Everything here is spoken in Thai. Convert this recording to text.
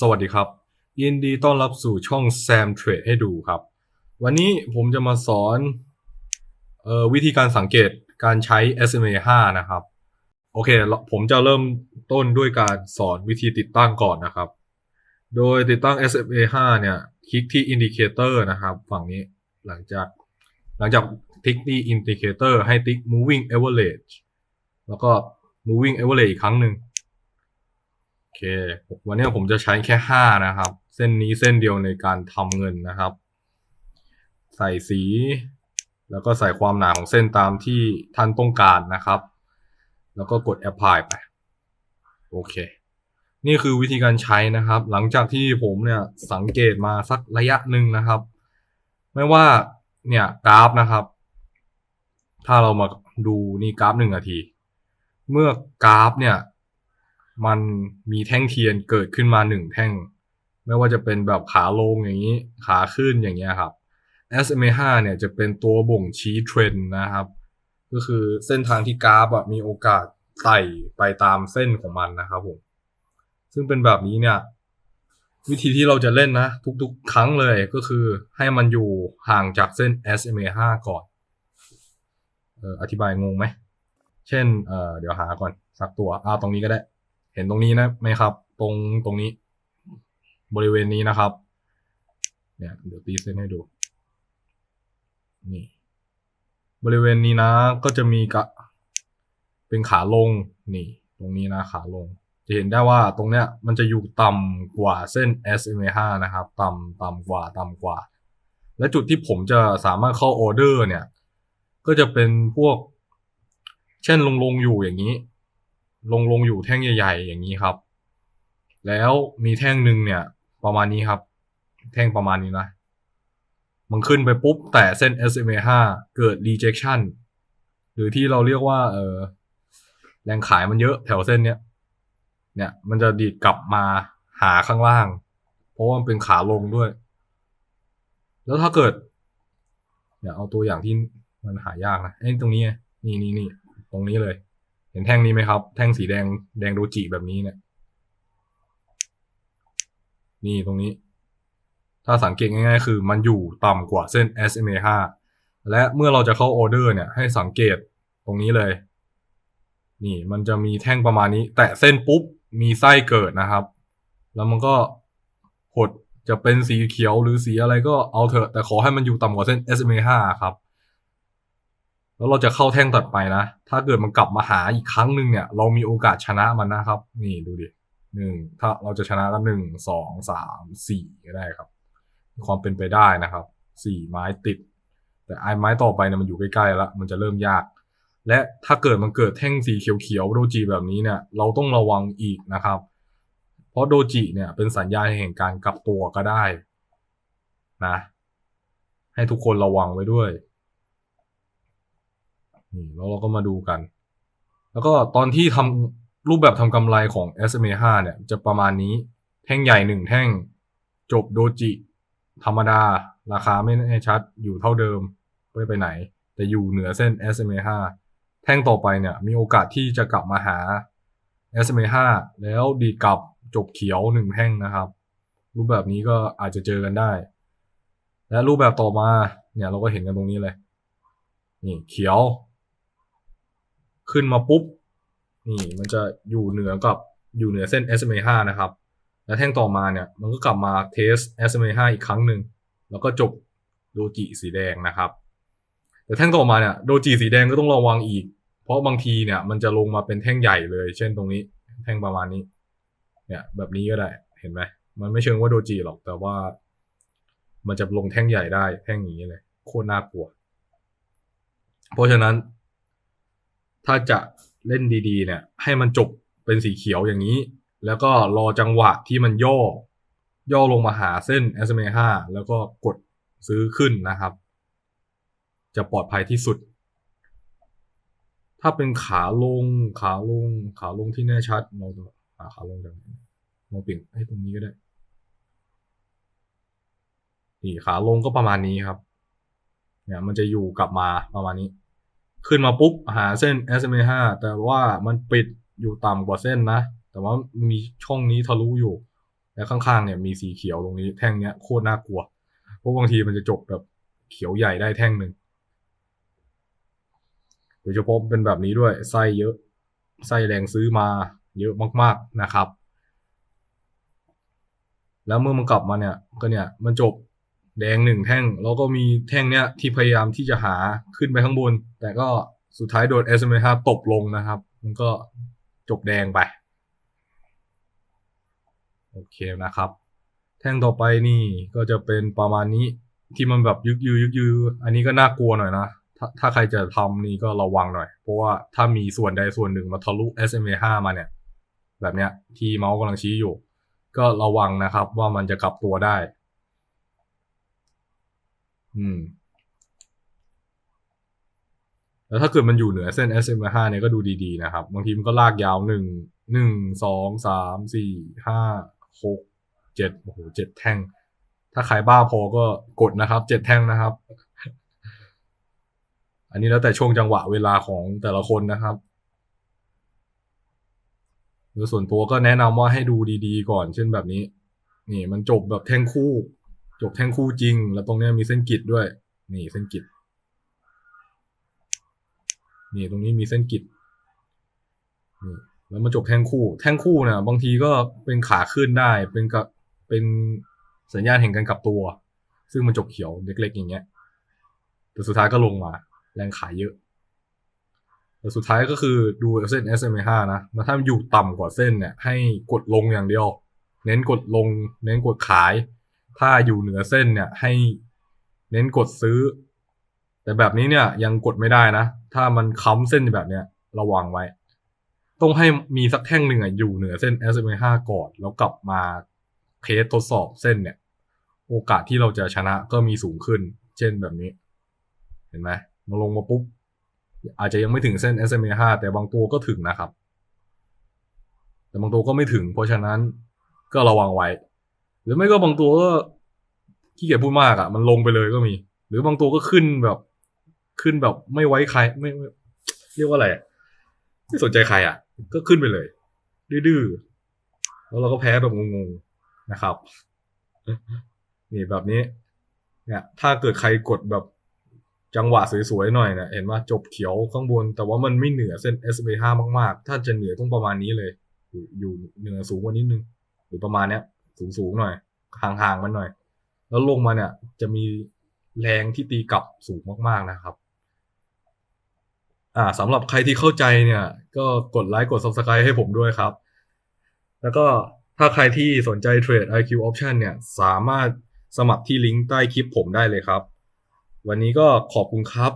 สวัสดีครับ ยินดีต้อนรับสู่ช่อง Sam Trade ให้ดูครับ วันนี้ผมจะมาสอนออวิธีการสังเกตการใช้ SMA 5 นะครับ โอเค ผมจะเริ่มต้นด้วยการสอนวิธีติดตั้งก่อนนะครับ โดยติดตั้ง SMA 5 เนี่ย คลิกที่ Indicator นะครับ ฝั่งนี้หลังจากหลังจากคลิกที่ Indicator ให้ติ๊ก Moving Average แล้วก็ Moving Average อีกครั้งหนึ่ง เค วันนี้ผมจะใช้แค่ห้านะครับ เส้นนี้เส้นเดียวในการทำเงินนะครับ ใส่สี แล้วก็ใส่ความหนาของเส้นตามที่ท่านต้องการนะครับ แล้วก็กด apply ไป โอเค นี่คือวิธีการใช้นะครับ หลังจากที่ผมเนี่ยสังเกตมาสักระยะหนึ่งนะครับ ไม่ว่าเนี่ยกราฟนะครับ ถ้าเรามาดูนี่กราฟหนึ่งนาที เมื่อกราฟเนี่ย มันมีแท่งเทียนเกิดขึ้นมาหนึ่งแท่ง ไม่ว่าจะเป็นแบบขาลงอย่างนี้ขาขึ้นอย่างเงี้ยครับ SMA 5เนี่ยจะเป็นตัวบ่งชี้เทรนด์นะครับ ก็คือเส้นทางที่กราฟอะมีโอกาสไต่ไปตามเส้นของมันนะครับผม ซึ่งเป็นแบบนี้เนี่ย วิธีที่เราจะเล่นนะ ทุกๆ ครั้งเลยก็คือให้มันอยู่ห่างจากเส้น SMA 5 ก่อนเอออธิบายงงไหม เช่นเออเดี๋ยวหาก่อนสักตัวอ้าวตรงนี้ก็ได้ เห็นตรงนี้นะไหมครับ ตรงตรงนี้ บริเวณนี้นะครับ เนี่ย เดี๋ยวตีเส้นให้ดู นี่ บริเวณนี้นะ ก็จะมีกะเป็นขาลง นี่ ตรงนี้นะขาลง จะเห็นได้ว่าตรงเนี้ย มันจะอยู่ต่ำกว่าเส้น SMA 5นะครับ ต่ำต่ำกว่าต่ำกว่า และจุดที่ผมจะสามารถเข้าออเดอร์เนี่ย ก็จะเป็นพวก เช่นลงลงอยู่อย่างนี้ ลงลงอยู่แท่งใหญ่ ๆ อย่างนี้ครับ แล้วมีแท่งหนึ่งเนี่ย ประมาณนี้ครับ แท่งประมาณนี้นะมันขึ้นไปปุ๊บ แต่เส้น SMA 5 เกิด rejection หรือที่เราเรียกว่า เออแรงขายมันเยอะแถวเส้นเนี้ย เนี่ย มันจะดีดกลับมาหาข้างล่าง เพราะว่ามันเป็นขาลงด้วย แล้วถ้าเกิด เนี่ยเอาตัวอย่างที่มันหายากนะไอ้ตรงนี้นี่นี่นี่ตรงนี้เลย เห็นแท่งนี้ไหมครับ แท่งสีแดงแดงโดจิแบบนี้เนี่ย นี่ตรงนี้ ถ้าสังเกตง่ายๆ คือมันอยู่ต่ำกว่าเส้น SMA 5และเมื่อเราจะเข้าออเดอร์เนี่ย ให้สังเกตตรงนี้เลย นี่มันจะมีแท่งประมาณนี้ แตะเส้นปุ๊บ มีไส้เกิดนะครับ แล้วมันก็หดจะเป็นสีเขียวหรือสีอะไรก็เอาเถอะ แต่ขอให้มันอยู่ต่ำกว่าเส้น SMA 5ครับ แล้วเราจะเข้าแท่งตัดไปนะ ถ้าเกิดมันกลับมาหาอีกครั้งหนึ่งเนี่ย เรามีโอกาสชนะมันนะครับ นี่ดูดิหนึ่งถ้าเราจะชนะก็หนึ่งสองสามสี่ก็ได้ครับมีความเป็นไปได้นะครับสี่ไม้ติด แต่ไอ้ไม้ต่อไปเนี่ยมันอยู่ใกล้ๆแล้วมันจะเริ่มยาก และถ้าเกิดมันเกิดแท่งสีเขียวๆโดจิแบบนี้เนี่ย เราต้องระวังอีกนะครับ เพราะโดจิเนี่ยเป็นสัญญาณแห่งการกลับตัวก็ได้นะ ให้ทุกคนระวังไว้ด้วย นี่แล้วเราก็มาดูกัน แล้วก็ตอนที่ทำรูปแบบทำกำไรของ SMA 5 เนี่ย จะประมาณนี้แท่งใหญ่หนึ่งแท่ง จบโดจิ ธรรมดา ราคาไม่แน่ชัดอยู่เท่าเดิมไม่ไปไหน แต่อยู่เหนือเส้น SMA 5 แท่งต่อไปเนี่ย มีโอกาสที่จะกลับมาหา SMA 5 แล้วดีกลับจบเขียวหนึ่งแท่งนะครับ รูปแบบนี้ก็อาจจะเจอกันได้ และรูปแบบต่อมาเนี่ยเราก็เห็นกันตรงนี้เลย นี่เขียว ขึ้นมาปุ๊บ นี่มันจะอยู่เหนือกับอยู่เหนือเส้น SMA 5นะครับ แล้วแท่งต่อมาเนี่ยมันก็กลับมาเทส SMA 5อีกครั้งหนึ่ง แล้วก็จบโดจิสีแดงนะครับ แต่แท่งต่อมาเนี่ยโดจิสีแดงก็ต้องระวังอีก เพราะบางทีเนี่ยมันจะลงมาเป็นแท่งใหญ่เลย เช่นตรงนี้ แท่งประมาณนี้ เนี่ยแบบนี้ก็ได้ เห็นไหม มันไม่เชิงว่าโดจิหรอก แต่ว่า มันจะลงแท่งใหญ่ได้ แท่งอย่างนี้เลย โคตรน่ากลัว เพราะฉะนั้น ถ้าจะเล่นดีๆ เนี่ย ให้มันจบเป็นสีเขียวอย่างนี้ แล้วก็รอจังหวะที่มันย่อ ย่อลงมาหาเส้น SMA 5แล้วก็กดซื้อขึ้นนะครับ จะปลอดภัยที่สุด ถ้าเป็นขาลง ขาลง ขาลงที่แน่ชัดเราจะหาขาลงจากไหนลองเปลี่ยนให้ตรงนี้ก็ได้นี่ขาลงก็ประมาณนี้ครับ เนี่ยมันจะอยู่กลับมาประมาณนี้ ขึ้นมาปุ๊บหาเส้น SMA 5แต่ว่ามันปิดอยู่ต่ำกว่าเส้นนะ แต่ว่ามีช่องนี้ทะลุอยู่ แล้วข้างๆเนี่ยมีสีเขียวตรงนี้แท่งเนี้ยโคตรน่ากลัว เพราะบางทีมันจะจบแบบเขียวใหญ่ได้แท่งหนึ่งโดยเฉพาะเป็นแบบนี้ด้วยไส้เยอะไส้แรงซื้อมาเยอะมาก ๆนะครับ แล้วเมื่อมันกลับมาเนี่ยก็เนี่ยมันจบ แดงหนึ่งแท่ง แล้วก็มีแท่งเนี้ยที่พยายามที่จะหาขึ้นไปข้างบน แต่ก็สุดท้ายโดน s m 5ตบลงนะครับ มันก็จบแดงไป โอเคนะครับ แท่งต่อไปนี่ก็จะเป็นประมาณนี้ที่มันแบบยึกยือยึกยืออันนี้ก็น่ากลัวหน่อยนะถ้าถ้าใครจะทำนี่ก็ระวังหน่อย เพราะว่าถ้ามีส่วนใดส่วนหนึ่งมาทะลุ SMA 5มาเนี่ย แบบเนี้ยที่เมาส์กำลังชี้อยู่ ก็ระวังนะครับว่ามันจะกลับตัวได้ อืม แล้วถ้าเกิดมันอยู่เหนือเส้น SMA 5เนี่ยก็ดูดีๆนะครับ บางทีมันก็ลากยาวหนึ่งหนึ่งสองสามสี่ห้าหกเจ็ดโอ้โหเจ็ดแท่ง ถ้าใครบ้าพอก็กดนะครับเจ็ดแท่งนะครับ อันนี้แล้วแต่ช่วงจังหวะเวลาของแต่ละคนนะครับโดยส่วนตัวก็แนะนำว่าให้ดูดีๆ ก่อน เช่นแบบนี้ นี่มันจบแบบแท่งคู่ จบแท่งคู่จริง แล้วตรงเนี้ยมีเส้นกิดด้วย นี่เส้นกิด นี่ตรงนี้มีเส้นกิดนี่แล้วมาจบแท่งคู่ แท่งคู่นี่ยบางทีก็เป็นขาขึ้นได้ เป็นกับเป็นสัญญาณแห่งการกลับตัว ซึ่งมันจบเขียวเล็กๆอย่างเงี้ย แต่สุดท้ายก็ลงมา แรงขายเยอะ แต่สุดท้ายก็คือดูเส้น SMA 5 นะแล้วถ้ามันอยู่ต่ำกว่าเส้นเนี่ยให้กดลงอย่างเดียว เน้นกดลง เน้นกดขาย ถ้าอยู่เหนือเส้นเนี่ยให้เน้นกดซื้อ แต่แบบนี้เนี่ยยังกดไม่ได้นะ ถ้ามันค้ำเส้นแบบเนี้ยระวังไว้ ต้องให้มีสักแท่งหนึ่งอะอยู่เหนือเส้น SMA 5ก่อนแล้วกลับมาเทสทดสอบเส้นเนี่ย โอกาสที่เราจะชนะก็มีสูงขึ้น เช่นแบบนี้ เห็นไหมมาลงมาปุ๊บ อาจจะยังไม่ถึงเส้น SMA 5แต่บางตัวก็ถึงนะครับ แต่บางตัวก็ไม่ถึง เพราะฉะนั้นก็ระวังไว้ หรือไม่ก็บางตัวก็ขี้เกียจพูดมากอะ่ะ มันลงไปเลยก็มี หรือบางตัวก็ขึ้นแบบ ขึ้นแบบไม่ไว้ใครไม่ไม่เรียกว่าอะไรไม่สนใจใครอะ่ะ ก็ขึ้นไปเลย ดื้อแล้วเราก็แพ้แบบงงๆนะครับ นี่แบบนี้ เนี่ย ถ้าเกิดใครกดแบบจังหวะสวยๆหน่อยเนี่ยเห็นว่าจบเขียวข้างบน แต่ว่ามันไม่เหนือเส้น s b 5มากๆ ถ้าจะเหนือต้องประมาณนี้เลย อยู่เหนือสูงกว่านิดนึง หรือประมาณเนี้ย สูงๆหน่อยห่างๆมันหน่อย แล้วลงมาเนี่ย จะมีแรงที่ตีกลับสูงมากๆนะครับ อ่าสำหรับใครที่เข้าใจเนี่ย ก็กดไลค์กด subscribe ให้ผมด้วยครับ แล้วก็ถ้าใครที่สนใจเทรด IQ Option เนี่ย สามารถสมัครที่ลิงก์ใต้คลิปผมได้เลยครับ วันนี้ก็ขอบคุณครับ